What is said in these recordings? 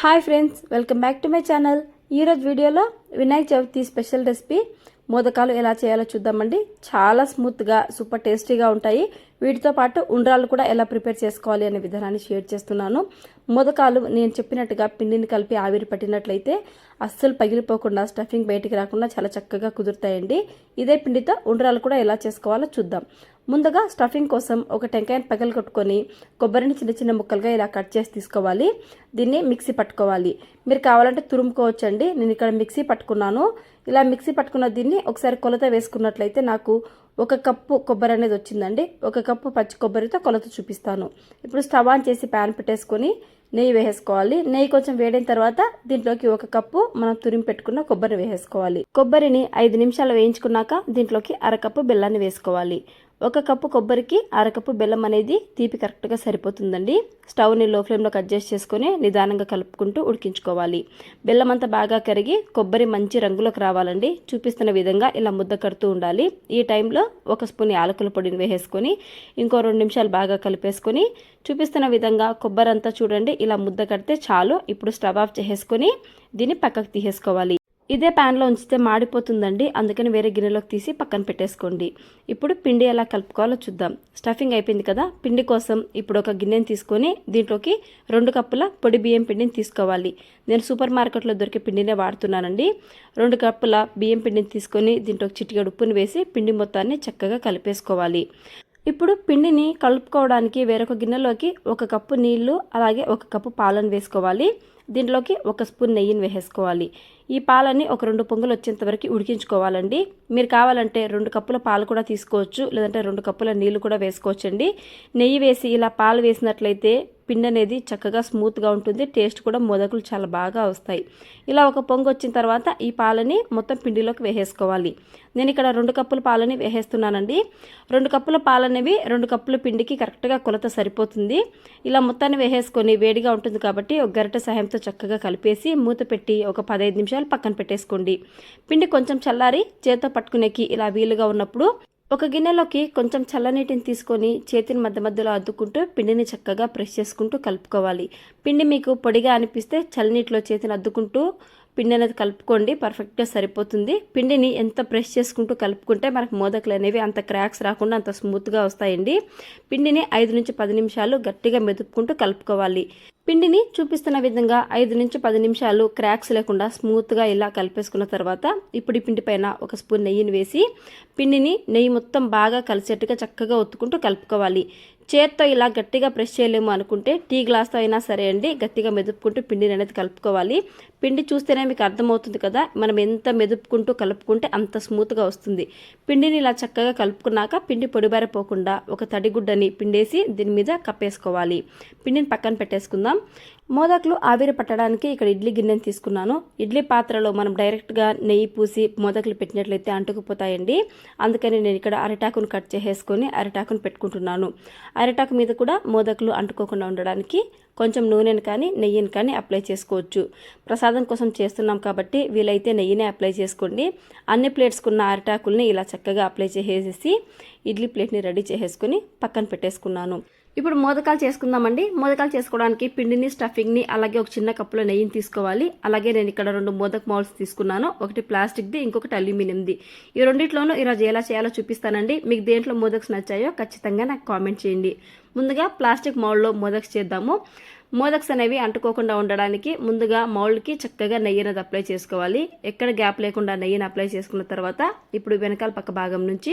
Hi friends welcome back to my channel. ఈరోజు వీడియోలో Vinayaka Chavithi special recipe మోదకాలు ఎలా చేయాలో చూద్దామండి. చాలా స్మూత్గా సూపర్ టేస్టీగా ఉంటాయి. వీటితో పాటు ఉండ్రాలు కూడా ఎలా ప్రిపేర్ చేసుకోవాలి అనే విధానాన్ని షేర్ చేస్తున్నాను. మోదకాలు నేను చెప్పినట్టుగా పిండిని కలిపి ఆవిరి పట్టినట్లయితే అస్సలు పగిలిపోకుండా స్టఫింగ్ బయటికి రాకుండా చాలా చక్కగా కుదురుతాయండి. ఇదే పిండితో ఉండ్రాలు కూడా ఎలా చేసుకోవాలో చూద్దాం. ముందుగా స్టఫింగ్ కోసం ఒక టెంకాయని పగలు కొట్టుకొని కొబ్బరిని చిన్న చిన్న ముక్కలుగా ఇలా కట్ చేసి తీసుకోవాలి. దీన్ని మిక్సీ పట్టుకోవాలి. మీరు కావాలంటే తురుముకోవచ్చండి. నేను ఇక్కడ మిక్సీ పట్టుకున్నాను. ఇలా మిక్సీ పట్టుకున్న దీన్ని ఒకసారి కొలత వేసుకున్నట్లయితే నాకు ఒక కప్పు కొబ్బరి అనేది వచ్చిందండి. ఒక కప్పు పచ్చి కొబ్బరితో కొలత చూపిస్తాను. ఇప్పుడు స్టవ్ ఆన్ చేసి ప్యాన్ పెట్టేసుకొని నెయ్యి వేసేసుకోవాలి. నెయ్యి కొంచెం వేడిన తర్వాత దీంట్లోకి ఒక కప్పు మనం తురిమి పెట్టుకున్న కొబ్బరిని వేసేసుకోవాలి. కొబ్బరిని ఐదు నిమిషాలు వేయించుకున్నాక దీంట్లోకి అరకప్పు బెల్లాన్ని వేసుకోవాలి. ఒక కప్పు కొబ్బరికి అరకప్పు బెల్లం అనేది తీపి కరెక్ట్గా సరిపోతుందండి. స్టవ్ని లో ఫ్లేమ్లోకి అడ్జస్ట్ చేసుకొని నిదానంగా కలుపుకుంటూ ఉడికించుకోవాలి. బెల్లం అంతా బాగా కరిగి కొబ్బరి మంచి రంగులోకి రావాలండి. చూపిస్తున్న విధంగా ఇలా ముద్ద కడుతూ ఉండాలి. ఈ టైంలో ఒక స్పూన్ యాలకుల పొడిని వేసేసుకొని ఇంకో రెండు నిమిషాలు బాగా కలిపేసుకొని చూపిస్తున్న విధంగా కొబ్బరి అంతా చూడండి ఇలా ముద్ద కడితే చాలు. ఇప్పుడు స్టవ్ ఆఫ్ చేసేసుకొని దీన్ని పక్కకు తీసేసుకోవాలి. ఇదే ప్యాన్లో ఉంచితే మాడిపోతుందండి. అందుకని వేరే గిన్నెలోకి తీసి పక్కన పెట్టేసుకోండి. ఇప్పుడు పిండి ఎలా కలుపుకోవాలో చూద్దాం. స్టఫింగ్ అయిపోయింది కదా? పిండి కోసం ఇప్పుడు ఒక గిన్నెని తీసుకొని దీంట్లోకి రెండు కప్పుల పొడి బియ్యం పిండిని తీసుకోవాలి. నేను సూపర్ మార్కెట్లో దొరికే పిండినే వాడుతున్నానండి. రెండు కప్పుల బియ్యం పిండిని తీసుకొని దీంట్లోకి చిటికెడు ఉప్పుని వేసి పిండి మొత్తాన్ని చక్కగా కలిపేసుకోవాలి. ఇప్పుడు పిండిని కలుపుకోవడానికి వేరొక గిన్నెలోకి ఒక కప్పు నీళ్ళు అలాగే ఒక కప్పు పాలను వేసుకోవాలి. దీంట్లోకి ఒక స్పూన్ నెయ్యిని వేసేసుకోవాలి. ఈ పాలని ఒక రెండు పొంగులు వచ్చేంత వరకు ఉడికించుకోవాలండి. మీరు కావాలంటే రెండు కప్పుల పాలు కూడా తీసుకోవచ్చు లేదంటే రెండు కప్పుల నీళ్ళు కూడా వేసుకోవచ్చండి. నెయ్యి వేసి ఇలా పాలు వేసినట్లయితే పిండి అనేది చక్కగా స్మూత్గా ఉంటుంది. టేస్ట్ కూడా మొదకులు చాలా బాగా వస్తాయి. ఇలా ఒక పొంగు వచ్చిన తర్వాత ఈ పాలని మొత్తం పిండిలోకి వేసేసుకోవాలి. నేను ఇక్కడ రెండు కప్పుల పాలని వేసేస్తున్నానండి. రెండు కప్పుల పాలనేవి రెండు కప్పుల పిండికి కరెక్ట్గా కొలత సరిపోతుంది. ఇలా మొత్తాన్ని వేసేసుకొని వేడిగా ఉంటుంది కాబట్టి ఒక గరిటె సహాయంతో చక్కగా కలిపేసి మూత పెట్టి ఒక పదహైదు నిమిషాలు పక్కన పెట్టేసుకోండి. పిండి కొంచెం చల్లారి చేత్తో పట్టుకునేకి ఇలా వీలుగా ఉన్నప్పుడు ఒక గిన్నెలోకి కొంచెం చల్లనీటిని తీసుకొని చేతిని మధ్య మధ్యలో అద్దుకుంటూ పిండిని చక్కగా ప్రెస్ చేసుకుంటూ కలుపుకోవాలి. పిండి మీకు పొడిగా అనిపిస్తే చల్లనీటిలో చేతిని అద్దుకుంటూ పిండి అనేది కలుపుకోండి పర్ఫెక్ట్గా సరిపోతుంది. పిండిని ఎంత ప్రెస్ చేసుకుంటూ కలుపుకుంటే మనకు మోదకులు అనేవి అంత క్రాక్స్ రాకుండా అంత స్మూత్గా వస్తాయండి. పిండిని ఐదు నుంచి పది నిమిషాలు గట్టిగా మెదుపుకుంటూ కలుపుకోవాలి. పిండిని చూపిస్తున్న విధంగా ఐదు నుంచి పది నిమిషాలు క్రాక్స్ లేకుండా స్మూత్గా ఇలా కలిపేసుకున్న తర్వాత ఇప్పుడు ఈ పిండి పైన ఒక స్పూన్ నెయ్యిని వేసి పిండిని నెయ్యి మొత్తం బాగా కలిసేట్టుగా చక్కగా ఒత్తుకుంటూ కలుపుకోవాలి. చేత్తో ఇలా గట్టిగా ప్రెస్ చేయలేము అనుకుంటే టీ గ్లాస్తో అయినా సరే అండి గట్టిగా మెదుపుకుంటూ పిండిని అనేది కలుపుకోవాలి. పిండి చూస్తేనే మీకు అర్థమవుతుంది కదా మనం ఎంత మెదుపుకుంటూ కలుపుకుంటే అంత స్మూత్గా వస్తుంది. పిండిని ఇలా చక్కగా కలుపుకున్నాక పిండి పొడిబారిపోకుండా ఒక తడిగుడ్డని పిండేసి దీని మీద కప్పేసుకోవాలి. పిండిని పక్కన పెట్టేసుకుందాం. మోదకులు ఆవిరి పట్టడానికి ఇక్కడ ఇడ్లీ గిన్నెని తీసుకున్నాను. ఇడ్లీ పాత్రలో మనం డైరెక్ట్గా నెయ్యి పూసి మోదకులు పెట్టినట్లయితే అంటుకుపోతాయండి. అందుకని నేను ఇక్కడ అరిటాకును కట్ చేసేసుకొని అరిటాకును పెట్టుకుంటున్నాను. అరిటాకు మీద కూడా మోదకులు అంటుకోకుండా ఉండడానికి కొంచెం నూనెను కానీ నెయ్యిని కానీ అప్లై చేసుకోవచ్చు. ప్రసాదం కోసం చేస్తున్నాం కాబట్టి వీలైతే నెయ్యినే అప్లై చేసుకోండి. అన్ని ప్లేట్స్కున్న అరిటాకుల్ని ఇలా చక్కగా అప్లై చేసేసి ఇడ్లీ ప్లేట్ని రెడీ చేసేసుకొని పక్కన పెట్టేసుకున్నాను. ఇప్పుడు మోదకాలు చేసుకుందామండి. మోదకాలు చేసుకోవడానికి పిండిని స్టఫింగ్ని అలాగే ఒక చిన్న కప్పులో నెయ్యిని తీసుకోవాలి. అలాగే నేను ఇక్కడ రెండు మోదక్ మౌల్స్ తీసుకున్నాను. ఒకటి ప్లాస్టిక్ది ఇంకొకటి అల్యూమినియంది. ఈ రెండిట్లోనూ ఈరోజు ఎలా చేయాలో చూపిస్తానండి. మీకు దేంట్లో మోదక్స్ నచ్చాయో ఖచ్చితంగా నాకు కామెంట్ చేయండి. ముందుగా ప్లాస్టిక్ మౌల్లో మోదక్స్ చేద్దాము. మోదక్స్ అనేవి అంటుకోకుండా ఉండడానికి ముందుగా మౌల్డ్కి చక్కగా నెయ్యి అనేది అప్లై చేసుకోవాలి. ఎక్కడ గ్యాప్ లేకుండా నెయ్యిని అప్లై చేసుకున్న తర్వాత ఇప్పుడు వెనకాల పక్క భాగం నుంచి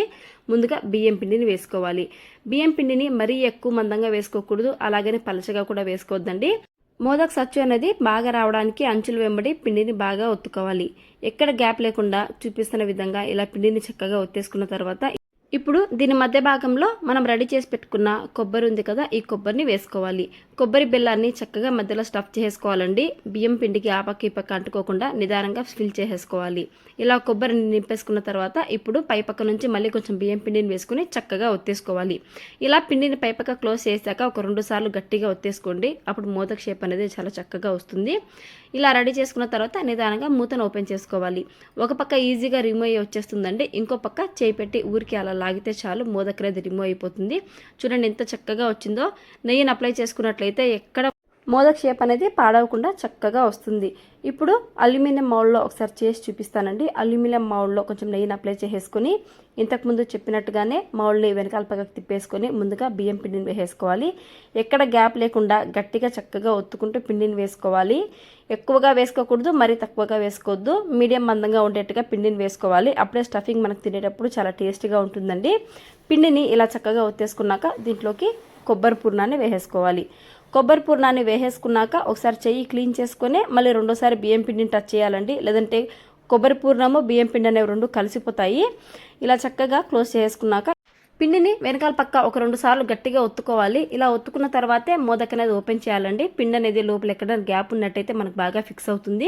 ముందుగా బియ్యం పిండిని వేసుకోవాలి. బియ్యం పిండిని మరీ ఎక్కువ మందంగా వేసుకోకూడదు. అలాగనే పలచగా కూడా వేసుకోవద్దండి. మోదక్ సచ్చు అనేది బాగా రావడానికి అంచులు వెంబడి పిండిని బాగా ఒత్తుకోవాలి. ఎక్కడ గ్యాప్ లేకుండా చూపిస్తున్న విధంగా ఇలా పిండిని చక్కగా ఒత్తేసుకున్న తర్వాత ఇప్పుడు దీని మధ్య భాగంలో మనం రెడీ చేసి పెట్టుకున్న కొబ్బరి ఉంది కదా ఈ కొబ్బరిని వేసుకోవాలి. కొబ్బరి బెల్లాన్ని చక్కగా మధ్యలో స్టఫ్ చేసుకోవాలండి బియ్యం పిండికి ఆ పక్క ఈ పక్క అంటుకోకుండా నిదానంగా ఫిల్ చేసేసుకోవాలి. ఇలా కొబ్బరిని నింపేసుకున్న తర్వాత ఇప్పుడు పై పక్క నుంచి మళ్ళీ కొంచెం బియ్యం పిండిని వేసుకుని చక్కగా ఒత్తేసుకోవాలి. ఇలా పిండిని పై పక్క క్లోజ్ చేశాక ఒక రెండు సార్లు గట్టిగా ఒత్తేసుకోండి. అప్పుడు మోదక షేప్ అనేది చాలా చక్కగా వస్తుంది. ఇలా రెడీ చేసుకున్న తర్వాత నిదానంగా మూతను ఓపెన్ చేసుకోవాలి. ఒక పక్క ఈజీగా రిమూవ్ అయ్యి వచ్చేస్తుందండి. ఇంకో పక్క చేయి పెట్టి ఊరికి అలా లాగితే చాలు మోదకరేది రిమూవ్ అయిపోతుంది. చూడండి ఎంత చక్కగా వచ్చిందో. నెయ్యిని అప్లై చేసుకున్నట్లయితే ఎక్కడ మోదక్ షేప్ అనేది పాడవకుండా చక్కగా వస్తుంది. ఇప్పుడు అల్యూమినియం మౌల్లో ఒకసారి చేసి చూపిస్తానండి. అల్యూమినియం మౌల్లో కొంచెం నెయ్యిని అప్లై చేసేసుకొని ఇంతకుముందు చెప్పినట్టుగానే మౌల్ని వెనకాల పక్కకు తిప్పేసుకొని ముందుగా బియ్యం పిండిని వేసేసుకోవాలి. ఎక్కడ గ్యాప్ లేకుండా గట్టిగా చక్కగా ఒత్తుకుంటూ పిండిని వేసుకోవాలి. ఎక్కువగా వేసుకోకూడదు మరీ తక్కువగా వేసుకోవద్దు. మీడియం మందంగా ఉండేట్టుగా పిండిని వేసుకోవాలి. అప్పుడే స్టఫింగ్ మనకు తినేటప్పుడు చాలా టేస్టీగా ఉంటుందండి. పిండిని ఇలా చక్కగా ఒత్తేసుకున్నాక దీంట్లోకి కొబ్బరి పూర్ణాన్ని వేసేసుకోవాలి. కొబ్బరి పూర్ణాన్ని వేసేసుకున్నాక ఒకసారి చెయ్యి క్లీన్ చేసుకొని మళ్ళీ రెండోసారి బియ్యం పిండిని టచ్ చేయాలండి. లేదంటే కొబ్బరి పూర్ణము బియ్యం పిండి అనేవి రెండు కలిసిపోతాయి. ఇలా చక్కగా క్లోజ్ చేసుకున్నాక పిండిని వెనకాల పక్క ఒక రెండు సార్లు గట్టిగా ఒత్తుకోవాలి. ఇలా ఒత్తుకున్న తర్వాతే మోదక్ అనేది ఓపెన్ చేయాలండి. పిండి అనేది లోపల ఎక్కడ గ్యాప్ ఉన్నట్టయితే మనకు బాగా ఫిక్స్ అవుతుంది.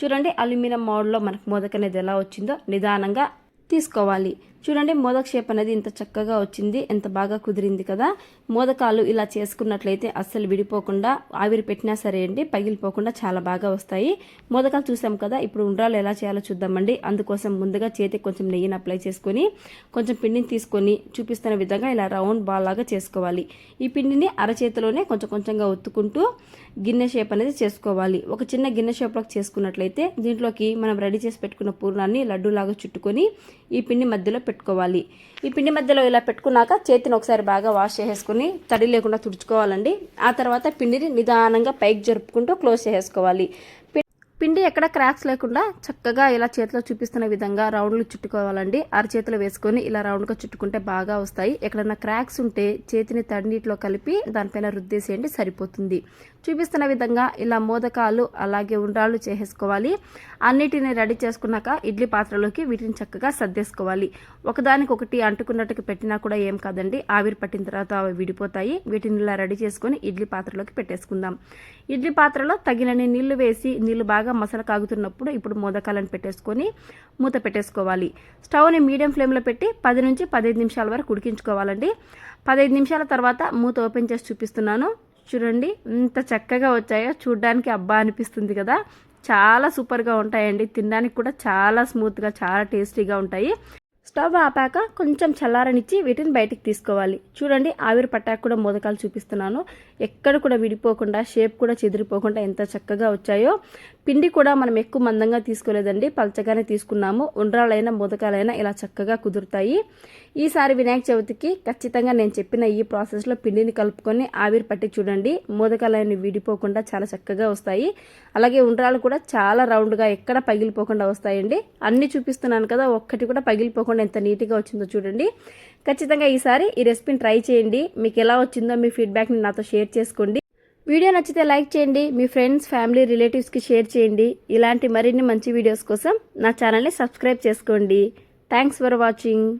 చూడండి అల్యూమినియం మోడల్లో మనకు మోదక్ అనేది ఎలా వచ్చిందో నిదానంగా తీసుకోవాలి. చూడండి మోదక్ షేప్ అనేది ఇంత చక్కగా వచ్చింది ఎంత బాగా కుదిరింది కదా. మోదకాలు ఇలా చేసుకున్నట్లయితే అస్సలు విడిపోకుండా ఆవిరి పెట్టినా సరే అండి పగిలిపోకుండా చాలా బాగా వస్తాయి. మోదకాలు చూసాం కదా ఇప్పుడు ఉండ్రాలు ఎలా చేయాలో చూద్దామండి. అందుకోసం ముందుగా చేతికి కొంచెం నెయ్యిని అప్లై చేసుకొని కొంచెం పిండిని తీసుకొని చూపిస్తున్న విధంగా ఇలా రౌండ్ బాల్ లాగా చేసుకోవాలి. ఈ పిండిని అరచేతిలోనే కొంచెం కొంచెంగా ఒత్తుకుంటూ గిన్నె షేప్ అనేది చేసుకోవాలి. ఒక చిన్న గిన్నె షేప్లోకి చేసుకున్నట్లయితే దీంట్లోకి మనం రెడీ చేసి పెట్టుకున్న పూర్ణాన్ని లడ్డూలాగా చుట్టుకొని ఈ పిండి మధ్యలో పెట్టుకోవాలి. ఈ పిండి మధ్యలో ఇలా పెట్టుకున్నాక చేతిని ఒకసారి బాగా వాష్ చేసేసుకుని తడి లేకుండా తుడుచుకోవాలండి. ఆ తర్వాత పిండిని నిదానంగా పైకి జరుపుకుంటూ క్లోజ్ చేసేసుకోవాలి. పిండి ఎక్కడ క్రాక్స్ లేకుండా చక్కగా ఇలా చేతిలో చూపిస్తున్న విధంగా రౌండ్లు చుట్టుకోవాలండి. అరచేతిలో వేసుకొని ఇలా రౌండ్గా చుట్టుకుంటే బాగా వస్తాయి. ఎక్కడన్నా క్రాక్స్ ఉంటే చేతిని తడినీటిలో కలిపి దానిపైన రుద్దేసేయండి సరిపోతుంది. చూపిస్తున్న విధంగా ఇలా మోదకాలు అలాగే ఉండ్రాళ్ళు చేసేసుకోవాలి. అన్నిటిని రెడీ చేసుకున్నాక ఇడ్లీ పాత్రలోకి వీటిని చక్కగా సర్దేసుకోవాలి. ఒకదానికొకటి అంటుకున్నట్టుగా పెట్టినా కూడా ఏం కాదండి. ఆవిరి పట్టిన తర్వాత అవి విడిపోతాయి. వీటిని ఇలా రెడీ చేసుకొని ఇడ్లీ పాత్రలోకి పెట్టేసుకుందాం. ఇడ్లీ పాత్రలో తగినన్ని నీళ్ళు వేసి నీళ్ళు బాగా మసాలా కాగుతున్నప్పుడు ఇప్పుడు మోదకాలను పెట్టేసుకొని మూత పెట్టేసుకోవాలి. స్టవ్ని మీడియం ఫ్లేమ్లో పెట్టి పది నుంచి పదిహేను నిమిషాల వరకు ఉడికించుకోవాలండి. పదహైదు నిమిషాల తర్వాత మూత ఓపెన్ చేసి చూపిస్తున్నాను. చూడండి ఇంత చక్కగా వచ్చాయో చూడ్డానికి అబ్బా అనిపిస్తుంది కదా. చాలా సూపర్గా ఉంటాయండి. తినడానికి కూడా చాలా స్మూత్గా చాలా టేస్టీగా ఉంటాయి. స్టవ్ ఆపాక కొంచెం చల్లారనిచ్చి వీటిని బయటికి తీసుకోవాలి. చూడండి ఆవిరి పట్టాక కూడా మోదకాలు చూపిస్తున్నాను. ఎక్కడ కూడా విడిపోకుండా షేప్ కూడా చెదిరిపోకుండా ఎంత చక్కగా వచ్చాయో. పిండి కూడా మనం ఎక్కువ మందంగా తీసుకోలేదండి. పలచగానే తీసుకున్నాము. ఉండ్రాలైనా మోదకాలైనా ఇలా చక్కగా కుదురుతాయి. ఈసారి వినాయక చవితికి ఖచ్చితంగా నేను చెప్పిన ఈ ప్రాసెస్లో పిండిని కలుపుకొని ఆవిరి పట్టి చూడండి. మోదకాలైన విడిపోకుండా చాలా చక్కగా వస్తాయి. అలాగే ఉండ్రాలు కూడా చాలా రౌండ్గా ఎక్కడ పగిలిపోకుండా వస్తాయండి. అన్ని చూపిస్తున్నాను కదా ఒక్కటి కూడా పగిలిపోకుండా ఎంత నీట్గా వచ్చిందో చూడండి. ఖచ్చితంగా ఈసారి ఈ రెసిపీని ట్రై చేయండి. మీకు ఎలా వచ్చిందో మీ ఫీడ్బ్యాక్ని నాతో షేర్ చేసుకోండి. వీడియో నచ్చితే లైక్ చేయండి. మీ ఫ్రెండ్స్ ఫ్యామిలీ రిలేటివ్స్కి షేర్ చేయండి. ఇలాంటి మరిన్ని మంచి వీడియోస్ కోసం నా ఛానల్ని సబ్స్క్రైబ్ చేసుకోండి. Thanks for watching.